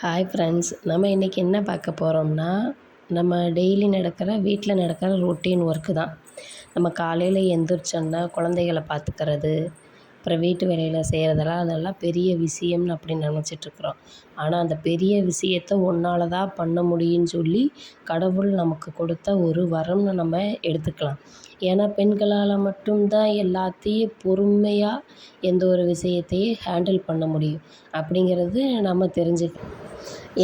Hi friends நம்ம இன்றைக்கி என்ன பார்க்க போகிறோம்னா நம்ம டெய்லி நடக்கிற வீட்டில் நடக்கிற ரொட்டீன் ஒர்க்கு தான். நம்ம காலையில் எந்திரிச்சோன்னா குழந்தைகள பார்த்துக்கறது அப்புறம் வீட்டு வேலையில் செய்கிறதெல்லாம் அதெல்லாம் பெரிய விஷயம்னு அப்படி நினச்சிட்ருக்குறோம். ஆனால் அந்த பெரிய விஷயத்த உன்னால் தான் பண்ண முடியும்னு சொல்லி கடவுள் நமக்கு கொடுத்த ஒரு வரம்னு நம்ம எடுத்துக்கலாம். ஏன்னா பெண்களால் மட்டும்தான் எல்லாத்தையும் பொறுமையாக எந்த ஒரு விஷயத்தையும் ஹேண்டில் பண்ண முடியும். அப்படிங்கிறது நம்ம தெரிஞ்சுக்கணும்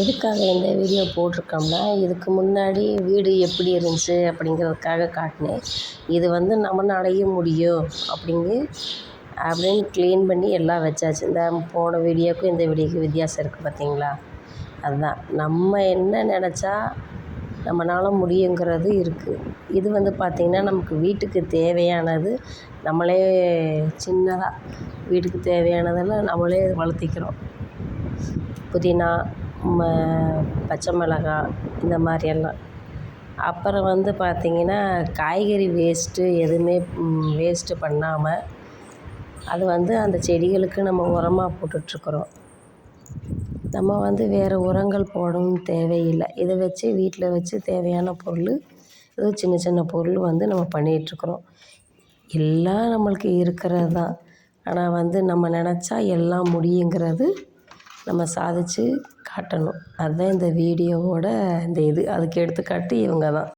எதுக்காக இந்த வீடியோ போட்டிருக்கோம்னா இதுக்கு முன்னாடி வீடு எப்படி இருந்துச்சு அப்படிங்கிறதுக்காக காட்டினேன். இது வந்து நம்மளாலையும் முடியும் அப்படிங்கு அப்படின்னு க்ளீன் பண்ணி எல்லாம் வச்சாச்சு. இந்த போன வீடியோக்கும் இந்த வீடியோக்கும் வித்தியாசம் இருக்குது பார்த்தீங்களா அதுதான். நம்ம என்ன நினச்சா நம்மளால முடியுங்கிறது இருக்குது இது வந்து பார்த்திங்கன்னா நமக்கு வீட்டுக்கு தேவையானது நம்மளே சின்னதாக வீட்டுக்கு தேவையானதெல்லாம் நம்மளே வளர்த்திக்கிறோம். புதினா ம பச்சை மிளகாய் இந்த மாதிரி எல்லாம் அப்புறம் வந்து பார்த்திங்கன்னா காய்கறி வேஸ்ட்டு எதுவுமே வேஸ்ட்டு பண்ணாமல் அது வந்து அந்த செடிகளுக்கு நம்ம உரமாக போட்டுட்ருக்குறோம். நம்ம வந்து வேறு உரங்கள் போடவும் தேவையில்லை. இதை வச்சு வீட்டில் வச்சு தேவையான பொருள் ஏதோ சின்ன சின்ன பொருள் வந்து நம்ம பண்ணிகிட்ருக்குறோம் எல்லாம் நம்மளுக்கு இருக்கிறது தான். ஆனால் வந்து நம்ம நினச்சா எல்லாம் முடியுங்கிறது நம்ம சாதித்து காட்டணும். அதுதான் இந்த வீடியோவோட இந்த இது. அதுக்கு எடுத்துக்காட்டு இவங்க தான்.